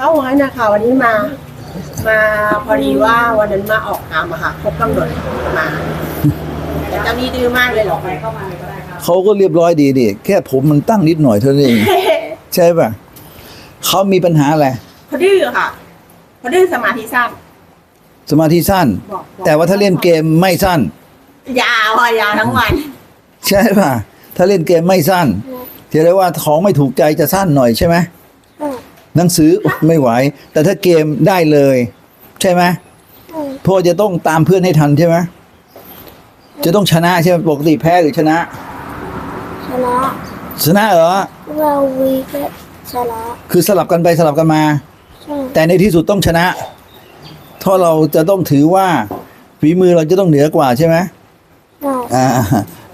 เข้างั้นนะคะ วันนี้มา มาพอดีว่าวันนั้นมาออกตามอะค่ะครบกำหนดมา แต่เจ้านี่ดื้อมากเลยเหรอเขาก็เรียบร้อยดีดิแค่ผมมันตั้งนิดหน่อยเท่านั้นเอง ใช่ป่ะเขามีปัญหาอะไรเขาดื้อค่ะเขาดื้อสมาธิสั้นสมาธิสั้นบอกบอกแต่ว่าถ้าเล่นเกมไม่สั้น ยาวอะยาวทั้งวัน ใช่ป่ะ ถ้าเล่นเกมไม่สั้นจะได้ว่าของไม่ถูกใจจะสั้นหน่อยใช่ไหม หนังสือไม่ไหว แต่ถ้าเกมได้เลย ใช่ไหมเพราะจะต้องตามเพื่อนให้ทันใช่ไหมจะต้องชนะใช่ไหมปกติแพ้หรือชนะ ชนะ ชนะเหรอเราวีก็ชนะคือสลับกันไปสลับกันมาใช่แต่ในที่สุดต้องชนะเพราะเราจะต้องถือว่าฝีมือเราจะต้องเหนือกว่าใช่ไหมได้อ่า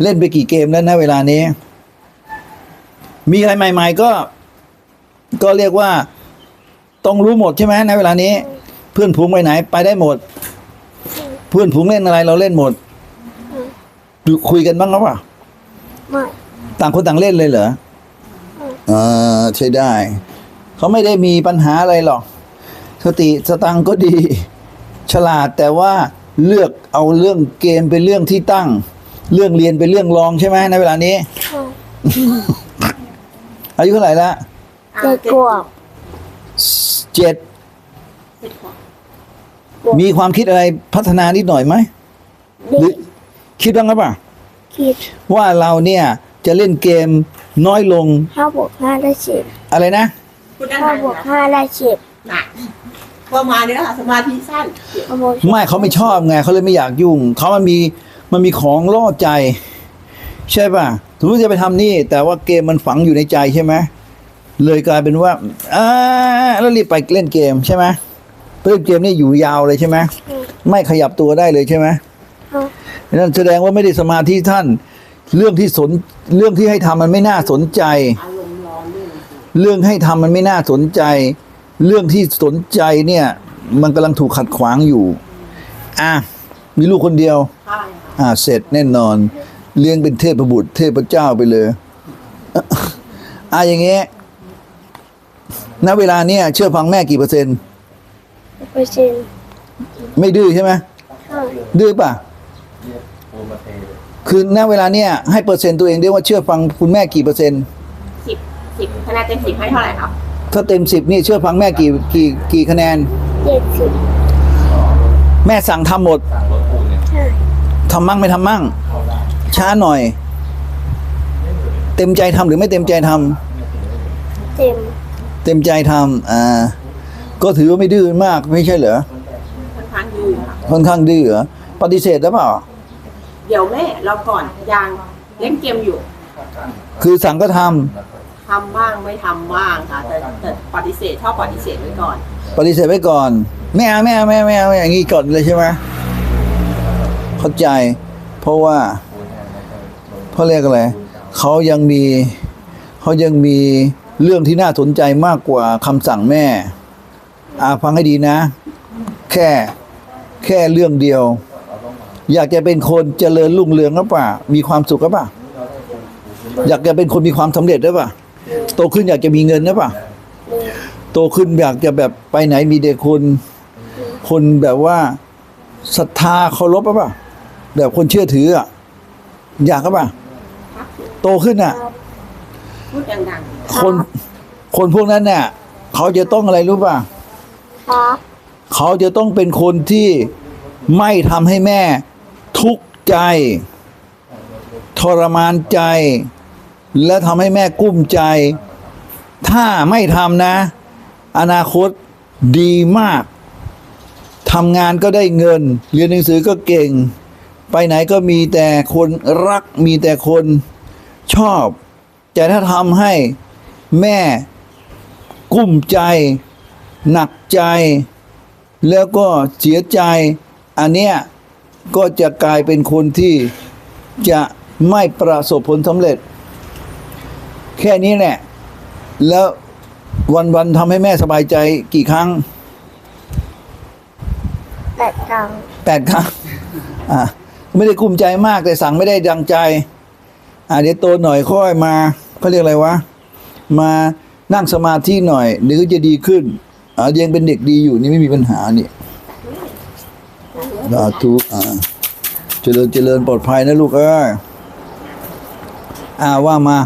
เล่นไปกี่เกมแล้วนะเวลานี้ มีอะไรใหม่ ๆ ก็ ก็เรียกว่าต้องรู้หมดใช่ไหมในเวลานี้ เพื่อนผูงไปไหน ไปได้หมด เพื่อนผูงเล่นอะไรเราเล่นหมดคุยกันบ้างหรือเปล่าไม่ต่างคนต่างเล่นเลยเหรออ่าใช่ได้ เขาไม่ได้มีปัญหาอะไรหรอก สติสตังค์ก็ดี ฉลาดแต่ว่าเลือกเอาเรื่องเกมเป็นเรื่องที่ตั้ง เรื่องเรียนเป็นเรื่องรองใช่ไหมในเวลานี้ใช่อายุเท่าไหร่ละ เจ็ดขวบเจ็ดเจ็ดขวบมีความคิดอะไรพัฒนานิดหน่อยไหมหดีรือคิดบ้างหรือเปล่าคิดว่าเราเนี่ยจะเล่นเกมน้อยลงห้าบวกห้าได้สิบอะไรนะพูดได้ห้าไหบวกห้าได้สิบนะประมาณนี้ค่ะสมาธิสั้นห้าบวกไม่เขาไม่ชอบไงเขาเลยไม่อยากยุ่งเขามันมีมันมีของล่อใจ ใช่ป่ะสมมติจะไปทำนี่ แต่ว่าเกมมันฝังอยู่ในใจใช่ไหม เลยกลายเป็นว่าอ่าแล้วรีบไปเล่นเกมใช่ไหมไปเล่นเกมนี่อยู่ยาวเลยใช่ไหมไม่ขยับตัวได้เลยใช่ไหมห้านั่นแสดงว่าไม่ได้สมาธิท่าน เรื่องที่สนเรื่องที่ให้ทำมันไม่น่าสนใจอารมณ์ร้อนด้วยนะเรื่องให้ทำมันไม่น่าสนใจ เรื่องที่สนใจเนี่ย มันกำลังถูกขัดขวางอยู่ อะมีลูกคนเดียวใช่ค่ะอ่าเสร็จแน่นอน เลี้ยงเป็นเทพบุตร เทพเจ้าไปเลยอะอย่างเงี้ย ณเวลาเนี้ยเชื่อฟังแม่กี่เปอร์เซ็นต์เปอร์เซ็นต์ไม่ดื้อใช่ไหมใช่ดื้อป่ะคือณเวลาเนี้ยให้เปอร์เซ็นต์ตัวเองได้ว่าเชื่อฟังคุณแม่กี่เปอร์เซ็นต์สิบสิบคะแนนเต็มสิบให้เท่าไหร่ครับถ้าเต็มสิบนี่เชื่อฟังแม่กี่กี่กี่คะแนนเจ็ดสิบแม่สั่งทำหมดใช่ทำมั่งไม่ทำมั่ง ช้าหน่อย เต็มใจทำหรือไม่เต็มใจทำเต็ม เต็มใจทำอ่า ก็ถือว่าไม่ดื้อมากไม่ใช่เหรอค่อนข้างดื้อค่ะค่อนข้างดื้อเหรอปฏิเสธหรือเปล่า เดี๋ยวแม่เราก่อนยังเล่นเกมอยู่คือสั่งก็ทำทำบ้างไม่ทำบ้างค่ะ แต่แต่ปฏิเสธชอบปฏิเสธไว้ก่อน ปฏิเสธไว้ก่อนไม่เอาไม่เอาไม่เอาไม่เอาไม่เอาอย่างนี้ก่อนเลยใช่ไหมเข้าใจ เพราะว่าเพราะเรียกอะไรเขายังมีเขายังมี เรื่องที่น่าสนใจมากกว่าคำสั่งแม่ อาฟังให้ดีนะ แค่แค่เรื่องเดียว อยากจะเป็นคนเจริญรุ่งเรืองหรือเปล่ามีความสุขหรือเปล่าอยากจะเป็นคนมีความสำเร็จหรือเปล่าโตขึ้นอยากจะมีเงินหรือเปล่าโตขึ้นอยากจะแบบไปไหนมีเด็กคน คนแบบว่าศรัทธาเคารพหรือเปล่าแบบคนเชื่อถืออะอยากหรือเปล่าโตขึ้นอะ พูดดังคนคนพวกนั้นเนี่ยเขาจะต้องอะไรรู้ป่ะครับเขาจะต้องเป็นคนที่ไม่ทำให้แม่ ทุกข์ใจทรมานใจ และทำให้แม่กุ้มใจ ถ้าไม่ทำนะ อนาคตดีมากทำงานก็ได้เงิน เรียนหนังสือก็เก่ง ไปไหนก็มีแต่คนรักมีแต่คนชอบ แต่ถ้าทำให้แม่กุ้มใจ หนักใจ แล้วก็เสียใจ อันเนี้ยก็จะกลายเป็นคนที่จะไม่ประสบผลสำเร็จ แค่นี้แหละ แล้ววันๆทำให้แม่สบายใจกี่ครั้งแปดครั้งแปดครั้งอะไม่ได้กลุ้มใจมากแต่สั่งไม่ได้ดังใจ อะเดี๋ยวโตหน่อยค่อยมาเขาเรียกอะไรวะ มานั่งสมาธิหน่อยเดี๋ยวก็จะดีขึ้นอ่ายังเป็นเด็กดีอยู่นี่ไม่มีปัญหานี่สาธุอ่าเจริญเจริญปลอดภัยนะลูกเอ้ยอ่าว่ามา